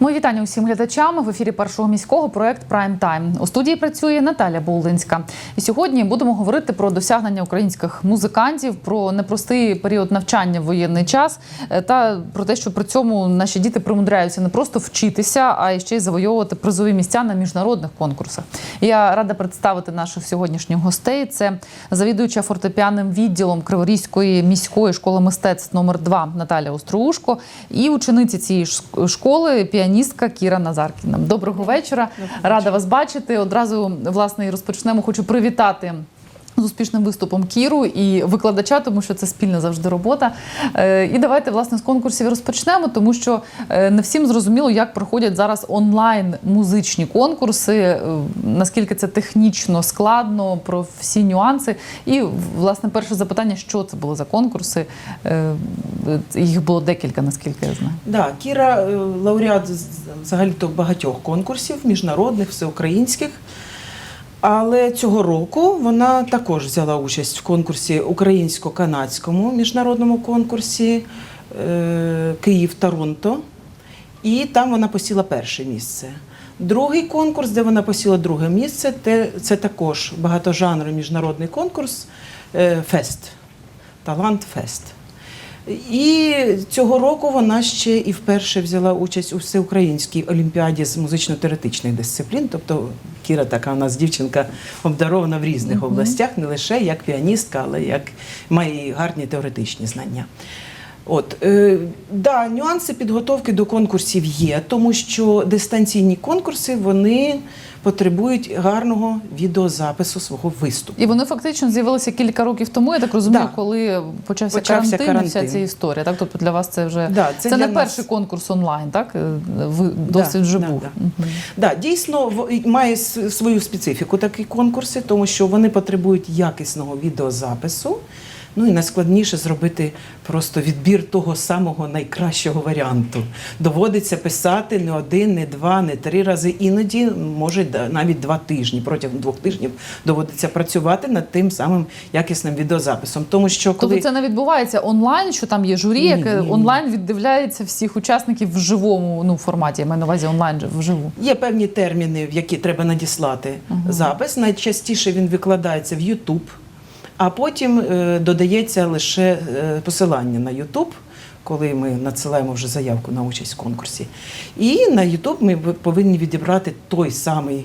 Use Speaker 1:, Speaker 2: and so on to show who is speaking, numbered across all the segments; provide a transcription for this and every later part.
Speaker 1: Мої вітання усім глядачам в ефірі першого міського проект Прайм Тайм. У студії працює Наталя Болдинська. І сьогодні будемо говорити про досягнення українських музикантів, про непростий період навчання в воєнний час е, та про те, що при цьому наші діти примудряються не просто вчитися, а й ще й завойовувати призові місця на міжнародних конкурсах. Я рада представити наших сьогоднішніх гостей. Це завідуюча фортепіанним відділом Криворізької міської школи мистецтв номер 2 Наталя Остроушко і учениця цієї школи піаністка Кіра Назаркіна. Доброго вечора. Рада вас бачити. Одразу власне і розпочнемо. Хочу привітати. З успішним виступом Кіру і викладача, тому що це спільна завжди робота. Е, І давайте власне з конкурсів розпочнемо, тому що е, не всім зрозуміло, як проходять зараз онлайн музичні конкурси, е, наскільки це технічно складно, про всі нюанси. І власне перше запитання: що це було за конкурси? Їх було декілька, наскільки я знаю.
Speaker 2: Да, Кіра лауреат взагалі-то багатьох конкурсів, міжнародних, всеукраїнських. Але цього року вона також взяла участь в конкурсі українсько-канадському міжнародному конкурсі е, Київ-Торонто. І там вона посіла перше місце. Другий конкурс, де вона посіла друге місце, це також багатожанровий міжнародний конкурс е, Фест. Талант Фест. І цього року вона ще і вперше взяла участь у всеукраїнській олімпіаді з музично-теоретичних дисциплін. Тобто Кіра така у нас дівчинка обдарована в різних областях, не лише як піаністка, але як має і гарні теоретичні знання. От е, да, нюанси підготовки до конкурсів є, тому що дистанційні конкурси вони потребують гарного відеозапису свого виступу.
Speaker 1: І вони фактично з'явилися кілька років тому. Я так розумію,
Speaker 2: Да.
Speaker 1: коли почався,
Speaker 2: Почався
Speaker 1: карантин, і вся ця історія. Так, тобто для вас це вже
Speaker 2: Да,
Speaker 1: це,
Speaker 2: це
Speaker 1: не
Speaker 2: нас-
Speaker 1: перший конкурс онлайн, так Е, ви досвід вже
Speaker 2: да,
Speaker 1: був.
Speaker 2: да.
Speaker 1: Мгм.
Speaker 2: Да, дійсно має свою специфіку такі конкурси, тому що вони потребують якісного відеозапису. Ну і найскладніше зробити просто відбір того самого найкращого варіанту. Доводиться писати не один, не два, не три рази. Іноді може навіть два тижні. Протягом двох тижнів доводиться працювати над тим самим якісним відеозаписом. Тому що коли
Speaker 1: Тобто це не відбувається онлайн, що там є журі,
Speaker 2: Ні,
Speaker 1: яке
Speaker 2: ні, ні.
Speaker 1: онлайн віддивляється всіх учасників в живому ну форматі. Я маю на увазі онлайн вживу.
Speaker 2: Є певні терміни, в які треба надіслати запис. Найчастіше він викладається в YouTube, а потім е, додається лише е, посилання на YouTube, коли ми надсилаємо вже заявку на участь в конкурсі. І на YouTube ми повинні відібрати той самий.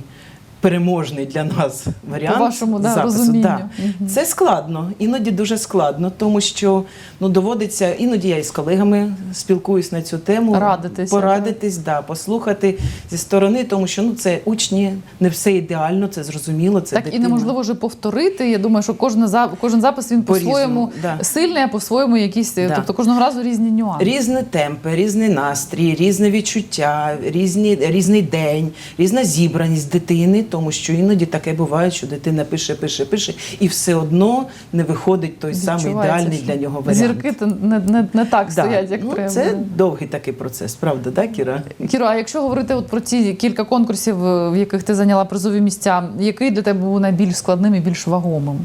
Speaker 2: Переможний для нас варіант
Speaker 1: вашому, да,
Speaker 2: запису.
Speaker 1: розумінню.
Speaker 2: Да.
Speaker 1: Мгм.
Speaker 2: Це складно, іноді дуже складно, тому що ну доводиться іноді я із колегами спілкуюсь на цю тему.
Speaker 1: Радитися,
Speaker 2: порадитись, да, послухати зі сторони, тому що ну це учні, не все ідеально, це зрозуміло. Це
Speaker 1: так і неможливо вже повторити. Я думаю, що кожен за кожен запис він
Speaker 2: По-різному,
Speaker 1: по-своєму
Speaker 2: да.
Speaker 1: сильний, а по-своєму якісь,
Speaker 2: Да.
Speaker 1: тобто кожного разу різні нюанси.
Speaker 2: Різні темпи, різний настрій, різне відчуття, різні, різний день, різна зібраність дитини, тому що іноді таке буває, що дитина пише, пише, пише, і все одно не виходить той самий ідеальний для нього варіант.
Speaker 1: Зірки то не, не, не так
Speaker 2: Да.
Speaker 1: стоять, як
Speaker 2: ну,
Speaker 1: треба.
Speaker 2: Це довгий такий процес, правда, да, Кіра?
Speaker 1: Кіро, а якщо говорити от про ці кілька конкурсів, е, в яких ти зайняла призові місця, який для тебе був найбільш складним і більш вагомим?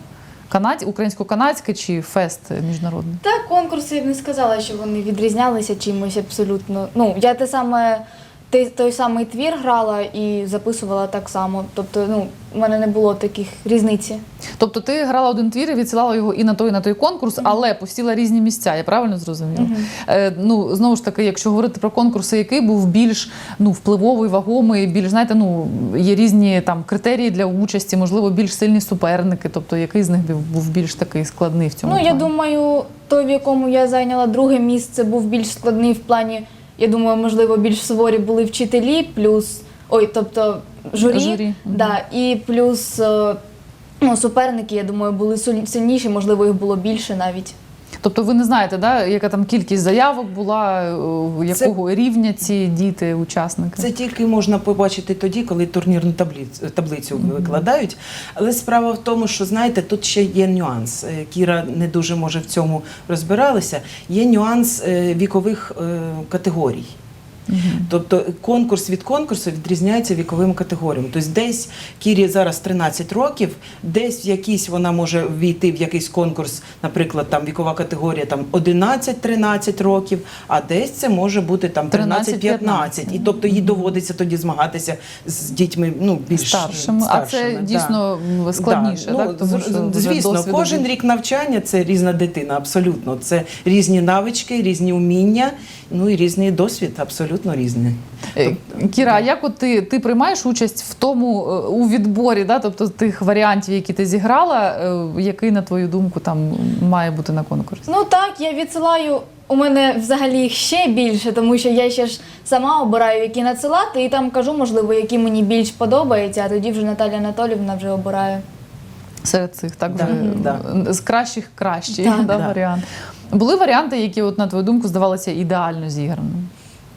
Speaker 1: Канадськ, українсько-канадський чи фест міжнародний?
Speaker 3: Так, конкурси я б не сказала, що вони відрізнялися чимось абсолютно. Ну, я те саме, той, той самий твір грала і записувала так само. Тобто, ну, в мене не було таких різниці.
Speaker 1: Тобто ти грала один твір і відсилала його і на той, і на той конкурс, але посіла різні місця. Я правильно зрозуміла? Е, ну знову ж таки, якщо говорити про конкурси, який був більш ну впливовий, вагомий, більш знаєте, ну є різні там критерії для участі, можливо, більш сильні суперники. Тобто, який з них був- був більш такий складний в цьому?
Speaker 3: Ну, я думаю, той, в якому я зайняла друге місце, був більш складний в плані, я думаю, можливо, більш суворі були вчителі, плюс. Ой, тобто журі,
Speaker 1: Журі,
Speaker 3: да, і плюс е, ну, суперники, я думаю, були сильніші, можливо, їх було більше навіть.
Speaker 1: Тобто ви не знаєте, да, яка там кількість заявок була, якого
Speaker 2: Це-
Speaker 1: рівня ці діти, учасники?
Speaker 2: Це тільки можна побачити тоді, коли турнірну таблицю, таблицю викладають. Але справа в тому, що знаєте, тут ще є нюанс. Е, Кіра не дуже може в цьому розбиралася. Є нюанс е, вікових е, категорій. Тобто конкурс від конкурсу відрізняється віковими категоріями. Тобто десь Кірі зараз 13 років, десь в якийсь вона може війти в якийсь конкурс, наприклад, там вікова категорія там 11-13 років, а десь це може бути там 13-15. І тобто їй доводиться тоді змагатися з дітьми ну, більш
Speaker 1: старшими. А це
Speaker 2: да.
Speaker 1: дійсно складніше,
Speaker 2: Да,
Speaker 1: так?
Speaker 2: ну,
Speaker 1: Тому що
Speaker 2: звісно, кожен рік навчання це різна дитина, абсолютно. Це різні навички, різні уміння, ну і різний досвід, абсолютно різний.
Speaker 1: Е, Кіра, а як от ти, ти приймаєш участь в тому е, у відборі, да? тобто тих варіантів, які ти зіграла, е, який, на твою думку, там має бути на конкурсі?
Speaker 3: Ну так, я відсилаю. У мене взагалі їх ще більше, тому що я ще ж сама обираю, які надсилати, і там кажу, можливо, які мені більш подобаються, а тоді вже Наталя Анатолівна вже обирає.
Speaker 1: Серед цих, так
Speaker 2: Да,
Speaker 1: вже
Speaker 2: да.
Speaker 1: з кращих кращий
Speaker 3: Так.
Speaker 1: да,
Speaker 2: Да.
Speaker 1: варіант. Були варіанти, які, от, на твою думку, здавалися ідеально зіграними?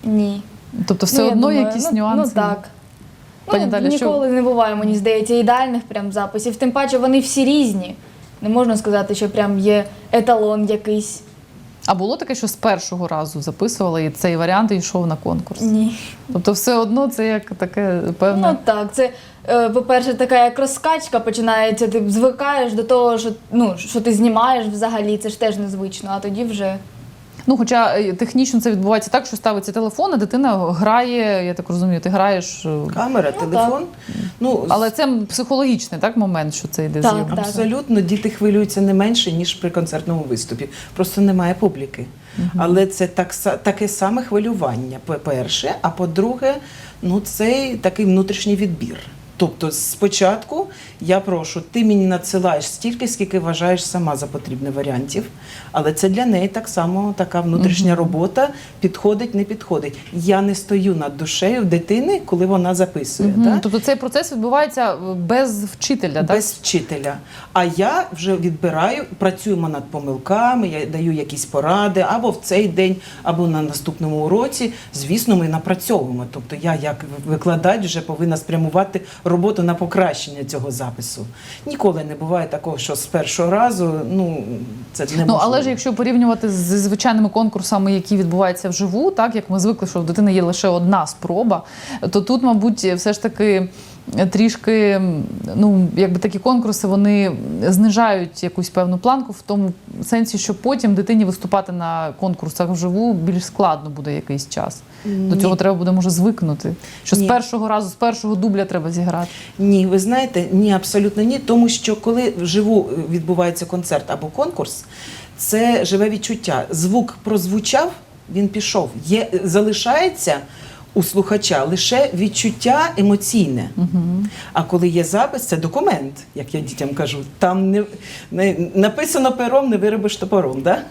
Speaker 3: Ні.
Speaker 1: Тобто все
Speaker 3: Ну,
Speaker 1: одно
Speaker 3: думаю,
Speaker 1: якісь
Speaker 3: ну,
Speaker 1: нюанси.
Speaker 3: Ну так.
Speaker 1: Пані
Speaker 3: ну,
Speaker 1: Наталя, що-
Speaker 3: ніколи не буває, мені здається, ідеальних прям записів. Тим паче вони всі різні. Не можна сказати, що прям є еталон якийсь.
Speaker 1: А було таке, що з першого разу записувала і цей варіант і йшов на конкурс.
Speaker 3: Ні.
Speaker 1: Тобто, все одно це як таке певне.
Speaker 3: Ну так, це, е, по-перше, така як розкачка починається. Ти звикаєш до того, що, ну, що ти знімаєш взагалі, це ж теж незвично, а тоді вже.
Speaker 1: Ну, хоча е, технічно це відбувається так, що ставиться телефон, а дитина грає, я так розумію, ти граєш. е,
Speaker 2: Камера,
Speaker 3: Ну,
Speaker 2: телефон. Ну,
Speaker 1: Але це психологічний так, момент, що це йде
Speaker 3: Так,
Speaker 1: зйомка.
Speaker 2: Абсолютно, діти хвилюються не менше, ніж при концертному виступі. Просто немає публіки. Але це так, са- таке саме хвилювання, по-перше. А по-друге, ну це такий внутрішній відбір. Тобто, спочатку я прошу, ти мені надсилаєш стільки, скільки вважаєш сама за потрібне варіантів. Але це для неї так само така внутрішня робота. Підходить, не підходить. Я не стою над душею дитини, коли вона записує.
Speaker 1: Мгм.
Speaker 2: да?
Speaker 1: Тобто цей процес відбувається без вчителя, так?
Speaker 2: без вчителя. А я вже відбираю, працюємо над помилками, я даю якісь поради або в цей день, або на наступному уроці. Звісно, ми напрацьовуємо. Тобто я, як викладач, вже повинна спрямувати роботу на покращення цього запису. Ніколи не буває такого, що з першого разу ну це не
Speaker 1: Ну, але ж якщо порівнювати з звичайними конкурсами, які відбуваються вживу, так як ми звикли, що в дитини є лише одна спроба, то тут, мабуть, все ж таки трішки, ну, якби такі конкурси, вони знижають якусь певну планку в тому сенсі, що потім дитині виступати на конкурсах вживу більш складно буде якийсь час. До цього треба буде може звикнути. Що з першого разу, з першого дубля треба зіграти.
Speaker 2: Ні, ви знаєте, ні, абсолютно ні. Тому що коли вживу відбувається концерт або конкурс, це живе відчуття. Звук прозвучав, він пішов. Є, залишається у слухача лише відчуття емоційне. А коли є запис, це документ, як я дітям кажу. Там не, не написано пером, не виробиш топором. Да?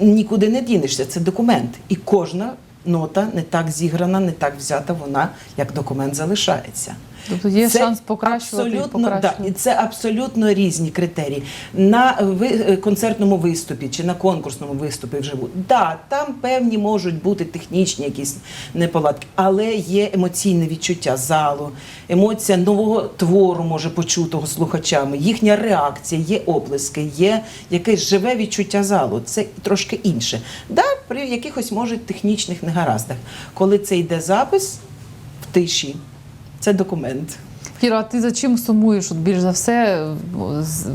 Speaker 2: Нікуди не дінешся, це документ. І кожна нота не так зіграна, не так взята, вона як документ залишається.
Speaker 1: Тобто є
Speaker 2: Це
Speaker 1: шанс покращувати і
Speaker 2: абсолютно,
Speaker 1: покращувати.
Speaker 2: Да, і це абсолютно різні критерії. На ви- е, концертному виступі чи на конкурсному виступі вживу. Да, там певні можуть бути технічні якісь неполадки, але є емоційне відчуття залу, емоція нового твору може почутого слухачами, їхня реакція, є оплески, є якесь живе відчуття залу. Це трошки інше. Да, при якихось може технічних негараздах. Коли це йде запис в тиші, це документ.
Speaker 1: Кіра, а ти за чим сумуєш? От більш за все з,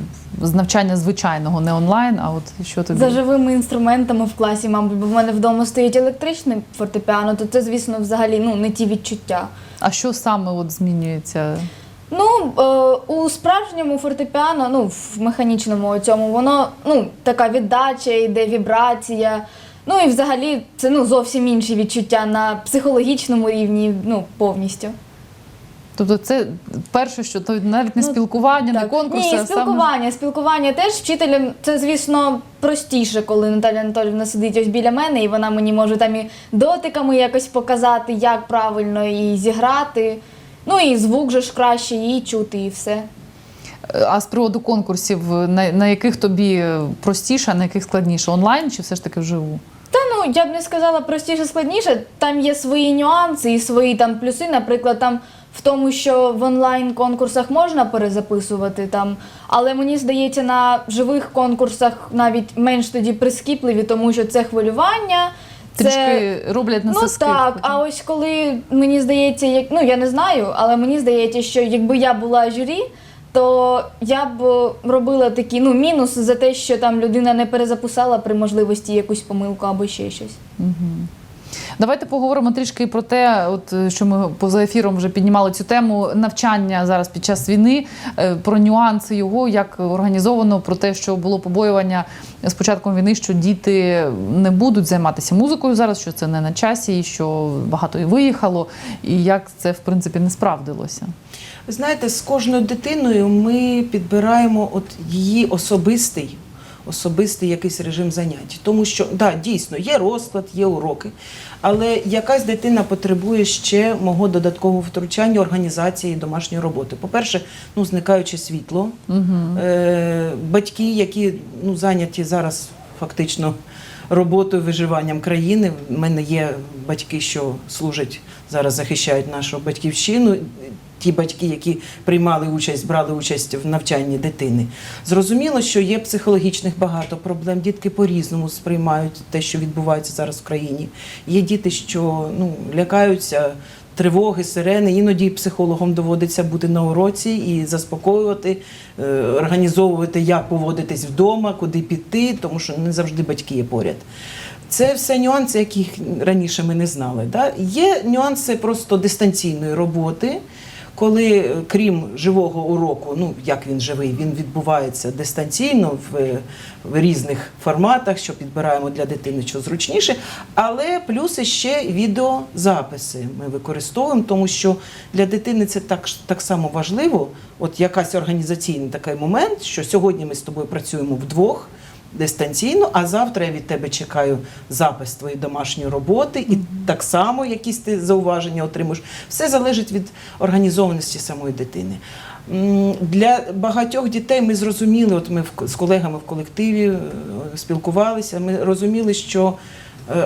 Speaker 1: з навчання звичайного, не онлайн, а от що тобі?
Speaker 3: За живими інструментами в класі, мабуть, бо в мене вдома стоїть електричне фортепіано, то це, звісно, взагалі ну, не ті відчуття.
Speaker 1: А що саме от змінюється?
Speaker 3: Ну, е, у справжньому фортепіано, ну, в механічному цьому, воно ну, така віддача, йде вібрація. Ну і взагалі це ну, зовсім інші відчуття на психологічному рівні, ну, повністю.
Speaker 1: Тобто, це перше, що то навіть не
Speaker 3: Ну,
Speaker 1: спілкування, не
Speaker 3: Так.
Speaker 1: конкурси,
Speaker 3: Ні,
Speaker 1: а саме
Speaker 3: спілкування. Спілкування теж вчителям це, звісно, простіше, коли Наталя Анатолівна сидить ось біля мене, і вона мені може там і дотиками якось показати, як правильно її зіграти. Ну і звук же ж краще її чути, і все.
Speaker 1: а з приводу конкурсів, на, на яких тобі простіше, а на яких складніше? Онлайн чи все ж таки вживу?
Speaker 3: Та ну я б не сказала простіше, складніше. Там є свої нюанси і свої там плюси. Наприклад, там в тому, що в онлайн конкурсах можна перезаписувати там, але мені здається, на живих конкурсах навіть менш тоді прискіпливі, тому що це хвилювання.
Speaker 1: Трішки роблять на
Speaker 3: Ну
Speaker 1: це скидку.
Speaker 3: так, а ось коли мені здається, як ну я не знаю, але мені здається, що якби я була журі, то я б робила такі ну мінус за те, що там людина не перезаписала при можливості якусь помилку або ще щось.
Speaker 1: Давайте поговоримо трішки про те, от е, що ми поза ефіром вже піднімали цю тему навчання зараз під час війни, е, про нюанси його, як організовано, про те, що було побоювання з початком війни, що діти не будуть займатися музикою зараз, що це не на часі, і що багато і виїхало, і як це в принципі не справдилося.
Speaker 2: Ви знаєте, з кожною дитиною ми підбираємо от її особистий, особистий якийсь режим занять. Тому що, да, дійсно, є розклад, є уроки, але якась дитина потребує ще мого додаткового втручання організації домашньої роботи. По-перше, ну, зникаючи світло, е, батьки, які ну, зайняті зараз фактично роботою, виживанням країни. У мене є батьки, що служать зараз, захищають нашу батьківщину. Ті батьки, які приймали участь, брали участь в навчанні дитини. Зрозуміло, що є психологічних багато проблем. Дітки по-різному сприймають те, що відбувається зараз в країні. Є діти, що ну, лякаються тривоги, сирени. Іноді психологам доводиться бути на уроці і заспокоювати, е, організовувати, як поводитись вдома, куди піти, тому що не завжди батьки є поряд. Це все нюанси, яких раніше ми не знали. Да? Є нюанси просто дистанційної роботи. Коли, е, крім живого уроку, ну як він живий, він відбувається дистанційно в, е, в різних форматах, що підбираємо для дитини, що зручніше. Але плюс ще відеозаписи ми використовуємо, тому що для дитини це так, так само важливо. От якась організаційний такий момент, що сьогодні ми з тобою працюємо вдвох дистанційно, а завтра я від тебе чекаю запис твоєї домашньої роботи, і так само якісь ти зауваження отримуєш. Все залежить від організованості самої дитини. Для багатьох дітей ми зрозуміли, от ми з колегами в колективі е, спілкувалися, ми розуміли, що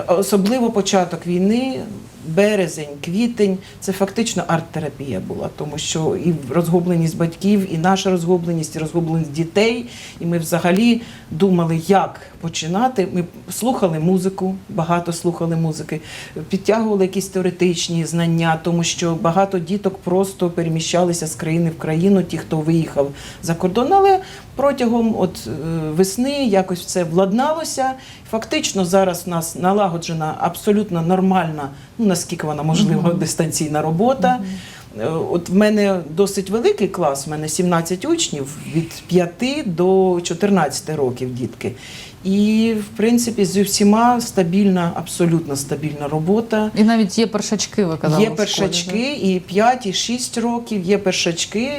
Speaker 2: особливо початок війни, березень, квітень, це фактично арт-терапія була, тому що і розгубленість батьків, і наша розгубленість, і розгубленість дітей. І ми взагалі думали, як починати. Ми слухали музику, багато слухали музики, підтягували якісь теоретичні знання, тому що багато діток просто переміщалися з країни в країну, ті, хто виїхав за кордон. Але протягом от е, весни якось все владналося. Фактично зараз у нас налагоджена абсолютно нормальна, ну наскільки вона можлива, дистанційна робота. Е, От в мене досить великий клас, в мене 17 учнів від 5 до 14 років дітки. І, в принципі, з всіма стабільна, абсолютно стабільна робота.
Speaker 1: І навіть є першачки, ви казали.
Speaker 2: Є першачки і 5, і 6 років, є першачки.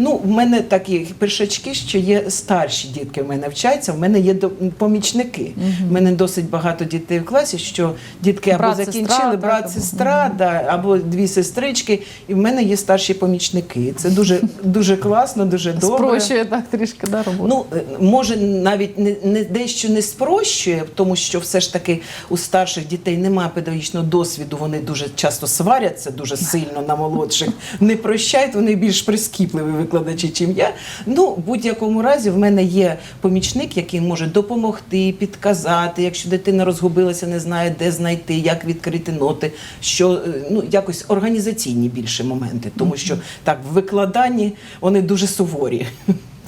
Speaker 2: Ну, в мене такі першачки, що є старші дітки в мене вчаться, в мене є помічники. В мене досить багато дітей в класі, що дітки або
Speaker 1: Брат, сестра,
Speaker 2: закінчили,
Speaker 1: так,
Speaker 2: брат,
Speaker 1: або-
Speaker 2: сестра, да, або дві сестрички, і в мене є старші помічники. Це дуже, дуже класно, дуже добре.
Speaker 1: Спрощує так трішки да, роботу.
Speaker 2: Ну, е, може, навіть не, не дещо не спрощує, тому що все ж таки у старших дітей немає педагогічного досвіду, вони дуже часто сваряться дуже сильно на молодших. Не прощають, вони більш прискіпливі викладачі, чим я. Ну, в будь-якому разі, в мене є помічник, який може допомогти, підказати, якщо дитина розгубилася, не знає, де знайти, як відкрити ноти, що е, ну якось організаційні більше моменти, тому що так в викладанні вони дуже суворі.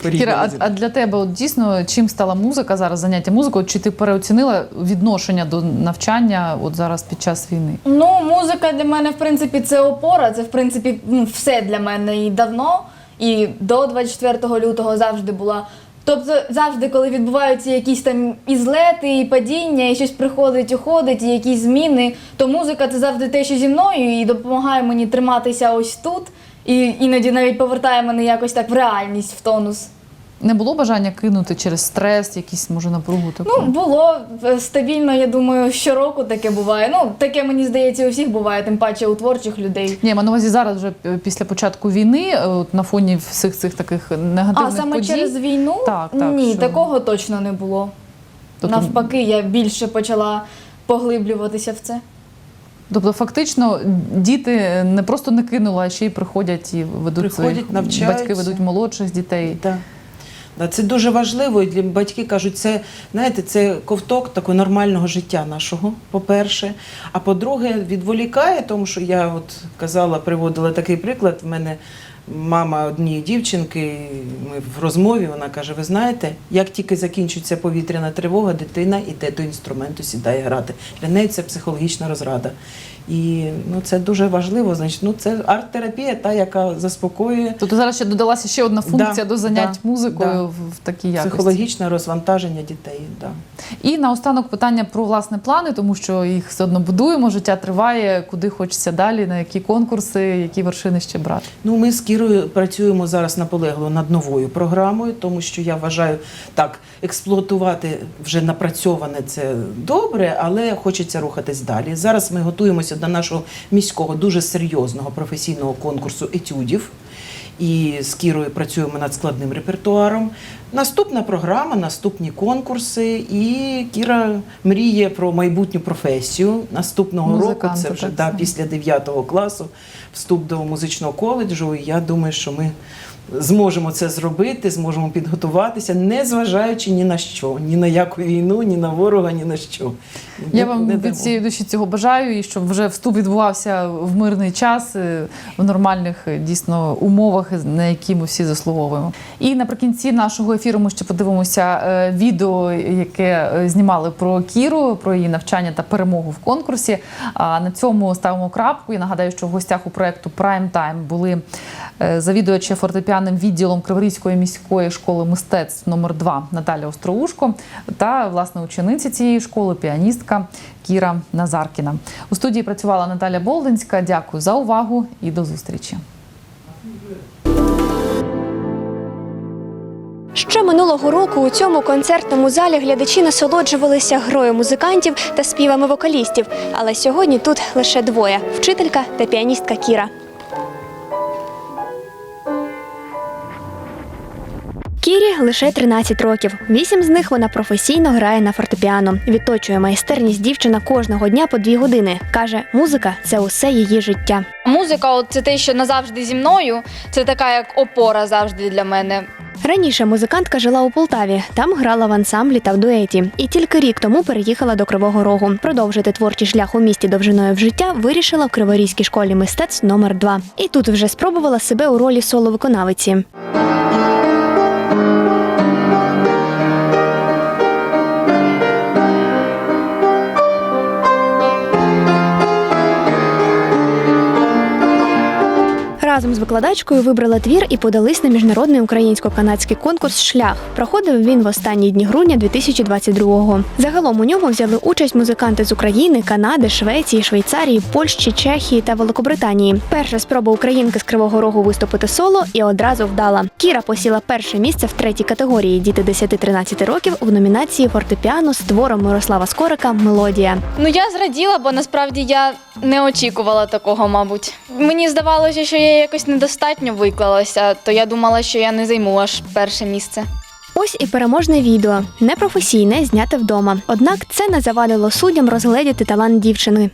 Speaker 1: Кіра, а, а для тебе от дійсно чим стала музика зараз заняття музикою? Чи ти переоцінила відношення до навчання от зараз під час війни?
Speaker 3: Ну, музика для мене, в принципі, це опора. Це в принципі ну, все для мене і давно, і до 24 лютого завжди була. Тобто, завжди, коли відбуваються якісь там і злети, і падіння, і щось приходить, уходить, і якісь зміни, то музика це завжди те, що зі мною, і допомагає мені триматися ось тут, і іноді навіть повертає мене якось так в реальність, в тонус.
Speaker 1: Не було бажання кинути через стрес, якісь може напругу таку?
Speaker 3: Ну, було е, стабільно, я думаю, щороку таке буває. Ну, таке мені здається, у всіх буває, тим паче у творчих людей.
Speaker 1: Ні, на увазі зараз вже е, після початку війни, е, от на фоні всіх цих таких негативних
Speaker 3: А саме
Speaker 1: подій.
Speaker 3: через війну?
Speaker 1: Так, так,
Speaker 3: Ні,
Speaker 1: що-
Speaker 3: такого точно не було.
Speaker 1: Тобто-
Speaker 3: Навпаки, я більше почала поглиблюватися в це.
Speaker 1: Тобто, фактично, діти не просто не кинули, а ще й приходять і ведуть
Speaker 2: Приходять,
Speaker 1: своїх
Speaker 2: навчаються.
Speaker 1: батьки ведуть молодших дітей.
Speaker 2: Да. Да, Це дуже важливо. І для батьки кажуть, це знаєте, це ковток такого нормального життя нашого, по-перше. А по-друге, відволікає, тому що я от казала, приводила такий приклад. В мене мама однієї дівчинки, ми в розмові, вона каже: ви знаєте, як тільки закінчується повітряна тривога, дитина іде до інструменту, сідає грати. Для неї це психологічна розрада. І ну, це дуже важливо. Значить, ну, це арт-терапія, та, яка заспокоює.
Speaker 1: Тобто зараз ще додалася ще одна функція
Speaker 2: Да,
Speaker 1: до занять
Speaker 2: да,
Speaker 1: музикою
Speaker 2: да.
Speaker 1: в, такій якості.
Speaker 2: Психологічне розвантаження дітей. Да.
Speaker 1: І наостанок питання про власне плани, тому що їх все одно будуємо, життя триває, куди хочеться далі, на які конкурси, які вершини ще брати.
Speaker 2: Ну, ми з Кірою працюємо зараз наполегло над новою програмою, тому що я вважаю, так, експлуатувати вже напрацьоване це добре, але хочеться рухатись далі. Зараз ми готуємося до нашого міського дуже серйозного професійного конкурсу етюдів. І з Кірою працюємо над складним репертуаром. Наступна програма, наступні конкурси. І Кіра мріє про майбутню професію. Наступного року це вже
Speaker 1: так
Speaker 2: да, після 9 класу вступ до музичного коледжу. І я думаю, що ми зможемо це зробити, зможемо підготуватися, не зважаючи ні на що, ні на яку війну, ні на ворога, ні на що.
Speaker 1: Я
Speaker 2: Не-
Speaker 1: вам
Speaker 2: не
Speaker 1: від цієї душі цього бажаю, і щоб вже вступ відбувався в мирний час, е, в нормальних е, дійсно умовах, на які ми всі заслуговуємо. І наприкінці нашого ефіру ми ще подивимося е, відео, яке знімали про Кіру, про її навчання та перемогу в конкурсі. А на цьому ставимо крапку. І нагадаю, що в гостях у проекту Prime Time були завідувачі фортепіанним відділом Криворізької міської школи мистецтв номер 2 Наталя Остроушко та власне учениця цієї школи, піаністка Кіра Назаркіна. У студії працювала Наталя Болдинська. Дякую за увагу і до зустрічі.
Speaker 4: Ще минулого року у цьому концертному залі глядачі насолоджувалися грою музикантів та співами вокалістів. Але сьогодні тут лише двоє вчителька та піаністка Кіра. Кірі лише 13 років. Вісім з них вона професійно грає на фортепіано. Відточує майстерність дівчина кожного дня по дві години. Каже, музика це усе її життя.
Speaker 3: Музика, от це те, що назавжди зі мною. Це така як опора завжди для мене.
Speaker 4: Раніше музикантка жила у Полтаві, там грала в ансамблі та в дуеті. І тільки рік тому переїхала до Кривого Рогу. Продовжити творчий шлях у місті довжиною в життя вирішила в Криворізькій школі мистецтв номер 2 І тут вже спробувала себе у ролі соло-виконавиці. Разом з викладачкою вибрала твір і подались на міжнародний українсько-канадський конкурс Шлях. Проходив він в останні дні грудня 2022-го. Загалом у ньому взяли участь музиканти з України, Канади, Швеції, Швейцарії, Польщі, Чехії та Великобританії. Перша спроба українки з Кривого Рогу виступити соло і одразу вдала. Кіра посіла перше місце в третій категорії діти 10-13 років в номінації фортепіано з твором Мирослава Скорика Мелодія.
Speaker 3: Ну я зраділа, бо насправді я не очікувала такого, мабуть. Мені здавалося, що я якось недостатньо виклалася, то я думала, що я не займу аж перше місце.
Speaker 4: Ось і переможне відео, непрофесійне, зняте вдома. Однак це не завадило суддям розгледіти талант дівчини.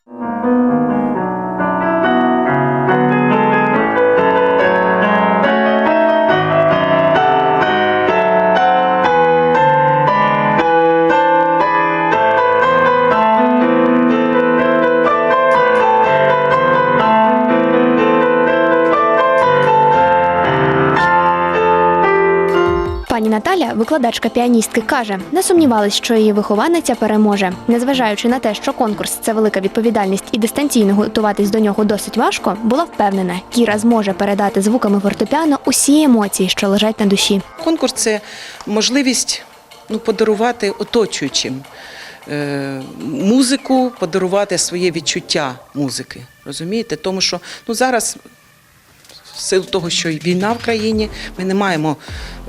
Speaker 4: Викладачка піаністки, каже, не сумнівалась, що її вихованиця переможе. Незважаючи на те, що конкурс це велика відповідальність і дистанційно готуватись до нього досить важко, була впевнена, Кіра зможе передати звуками фортепіано усі емоції, що лежать на душі.
Speaker 5: Конкурс це можливість ну, подарувати оточуючим е, музику, подарувати своє відчуття музики. Розумієте? Тому що ну, зараз, в силу того, що і війна в країні, ми не маємо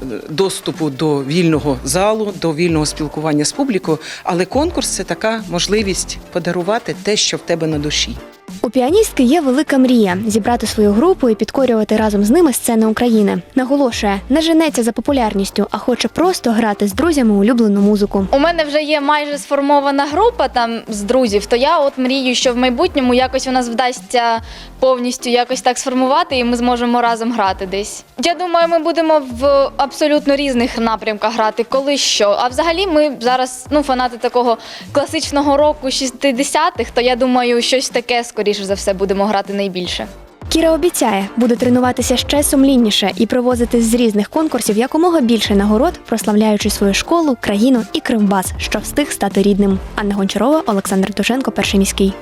Speaker 5: е, доступу до вільного залу, до вільного спілкування з публікою, але конкурс це така можливість подарувати те, що в тебе на душі.
Speaker 4: У піаністки є велика мрія зібрати свою групу і підкорювати разом з ними сцени України. Наголошує, не женеться за популярністю, а хоче просто грати з друзями улюблену музику.
Speaker 3: У мене вже є майже сформована група там з друзів, то я от мрію, що в майбутньому якось у нас вдасться повністю якось так сформувати, і ми зможемо разом грати десь. Я думаю, ми будемо в абсолютно різних напрямках грати, коли що. А взагалі ми зараз ну, фанати такого класичного року 60-х, то я думаю, щось таке скоріше за все будемо грати найбільше.
Speaker 4: Кіра обіцяє, буде тренуватися ще сумлінніше і привозити з різних конкурсів якомога більше нагород, прославляючи свою школу, країну і Кривбас, що встиг стати рідним. Анна Гончарова, Олександр Тушенко, перший міський.